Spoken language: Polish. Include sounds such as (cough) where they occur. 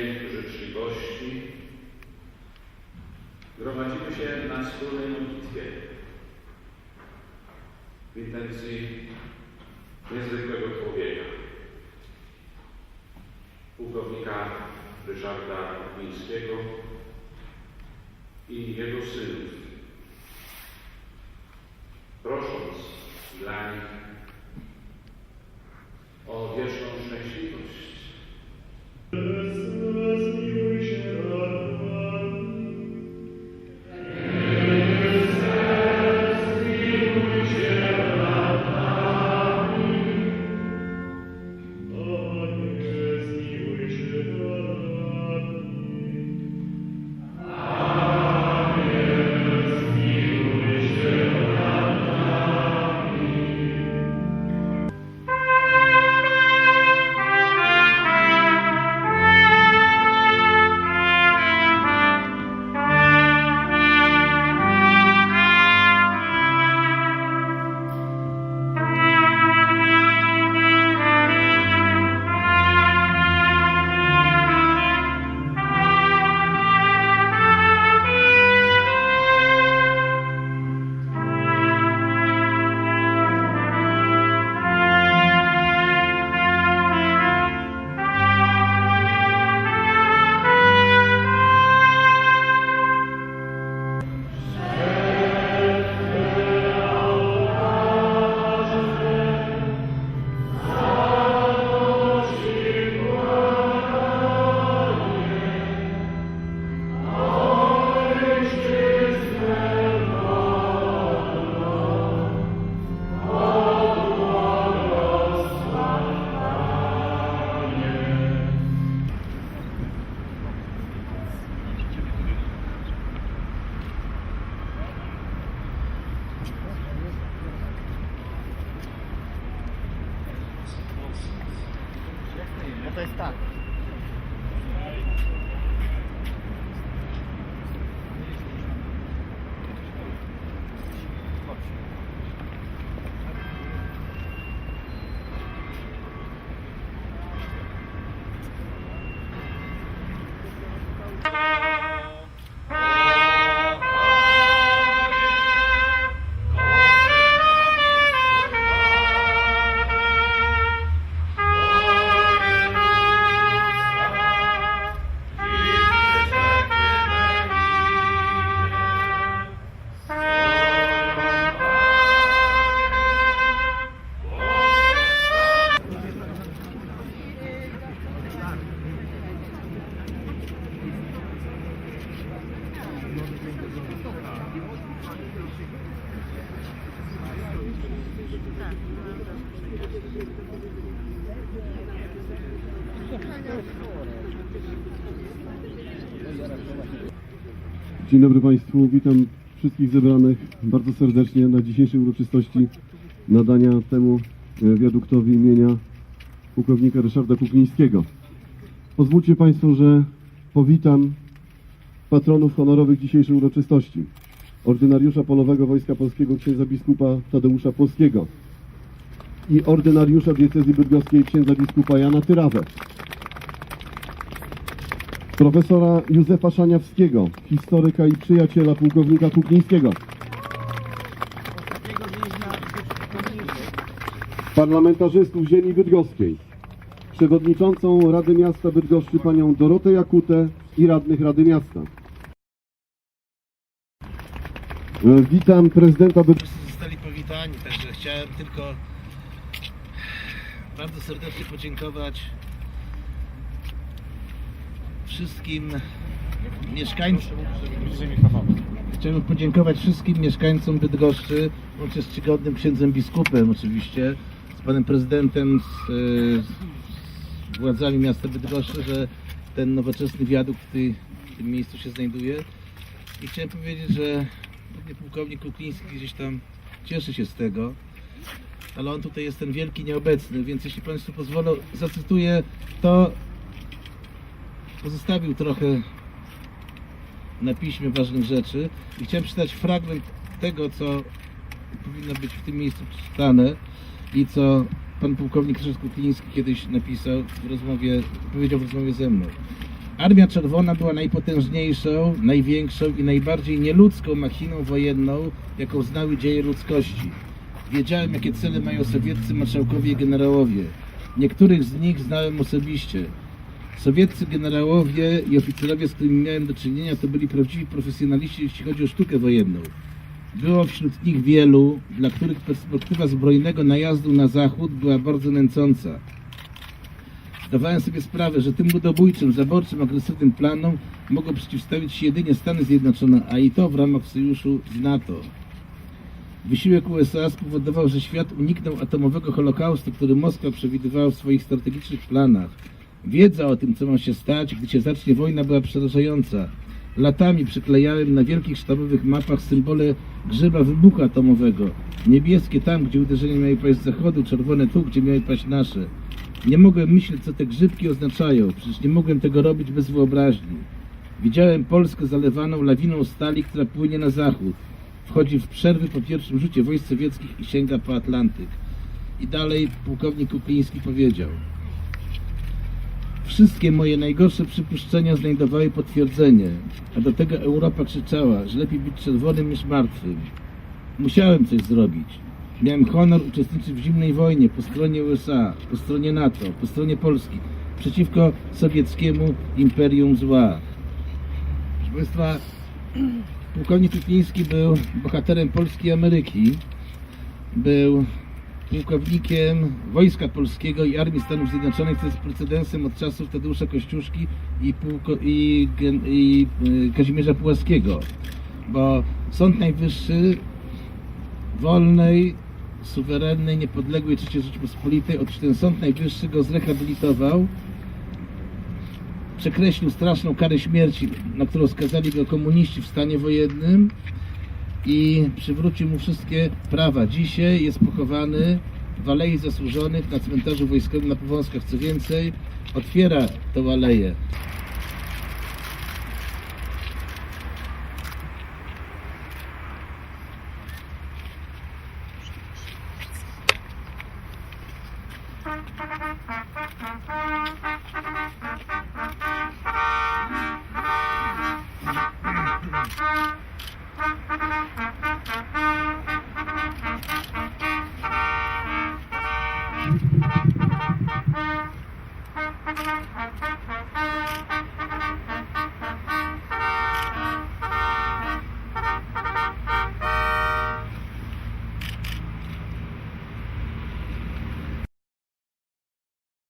Dzień Życzliwości, gromadzimy się na wspólnej modlitwie. W intencji niezwykłego człowieka, pułkownika Ryszarda Kuklińskiego i jego synów, No to jest tak. Dzień dobry Państwu, witam wszystkich zebranych bardzo serdecznie na dzisiejszej uroczystości nadania temu e, wiaduktowi imienia pułkownika Ryszarda Kuklińskiego. Pozwólcie Państwo, że powitam patronów honorowych dzisiejszej uroczystości. Ordynariusza Polowego Wojska Polskiego księdza biskupa Tadeusza Polskiego i ordynariusza diecezji bydgoskiej księdza biskupa Jana Tyrawę profesora Józefa Szaniawskiego, historyka i przyjaciela pułkownika Kuklińskiego. Parlamentarzystów ziemi bydgoskiej, przewodniczącą Rady Miasta Bydgoszczy panią Dorotę Jakutę i radnych Rady Miasta. E, Witam prezydenta Bydgoszczy. Zostali powitani, także chciałem tylko bardzo serdecznie podziękować wszystkim mieszkańcom. Chciałbym podziękować wszystkim mieszkańcom Bydgoszczy, łącznie z czcigodnym księdzem biskupem oczywiście, z panem prezydentem, z, z władzami miasta Bydgoszczy, że ten nowoczesny wiadukt w, tej, w tym miejscu się znajduje. I chciałem powiedzieć, że pułkownik Kukliński gdzieś tam cieszy się z tego, ale on tutaj jest ten wielki nieobecny, więc jeśli Państwo pozwolą, zacytuję to, pozostawił trochę na piśmie ważnych rzeczy i chciałem przeczytać fragment tego, co powinno być w tym miejscu przeczytane i co pan pułkownik Krzysztof Kukliński kiedyś napisał w rozmowie, powiedział w rozmowie ze mną. Armia Czerwona była najpotężniejszą, największą i najbardziej nieludzką machiną wojenną, jaką znały dzieje ludzkości. Wiedziałem, jakie cele mają sowieccy marszałkowie i generałowie. Niektórych z nich znałem osobiście. Sowieccy generałowie i oficerowie, z którymi miałem do czynienia, to byli prawdziwi profesjonaliści, jeśli chodzi o sztukę wojenną. Było wśród nich wielu, dla których perspektywa zbrojnego najazdu na zachód była bardzo nęcąca. Zdawałem sobie sprawę, że tym ludobójczym, zaborczym, agresywnym planom mogą przeciwstawić się jedynie Stany Zjednoczone, a i to w ramach sojuszu z NATO. Wysiłek USA spowodował, że świat uniknął atomowego holokaustu, który Moskwa przewidywała w swoich strategicznych planach. Wiedza o tym, co ma się stać, gdy się zacznie wojna, była przerażająca. Latami przyklejałem na wielkich sztabowych mapach symbole grzyba wybuchu atomowego. Niebieskie tam, gdzie uderzenia miały paść z zachodu, czerwone tu, gdzie miały paść nasze. Nie mogłem myśleć, co te grzybki oznaczają. Przecież nie mogłem tego robić bez wyobraźni. Widziałem Polskę zalewaną lawiną stali, która płynie na zachód. Wchodzi w przerwy po pierwszym rzucie wojsk sowieckich i sięga po Atlantyk. I dalej pułkownik Kukliński powiedział. Wszystkie moje najgorsze przypuszczenia znajdowały potwierdzenie, a do tego Europa krzyczała, że lepiej być czerwonym niż martwym. Musiałem coś zrobić. Miałem honor uczestniczyć w zimnej wojnie po stronie USA, po stronie NATO, po stronie Polski, przeciwko sowieckiemu imperium zła. Proszę Państwa, (clears throat) pułkownik Kukliński był bohaterem Polski i Ameryki. Był pułkownikiem Wojska Polskiego i Armii Stanów Zjednoczonych, co jest precedensem od czasów Tadeusza Kościuszki i, pułko, i, gen- i y, Kazimierza Pułaskiego. Bo Sąd Najwyższy wolnej, suwerennej, niepodległej III Rzeczypospolitej, otóż ten Sąd Najwyższy go zrehabilitował, przekreślił straszną karę śmierci, na którą skazali go komuniści w stanie wojennym i przywrócił mu wszystkie prawa. Dzisiaj jest pochowany w Alei Zasłużonych na cmentarzu wojskowym na Powązkach. Co więcej, otwiera tę aleję. Thank you.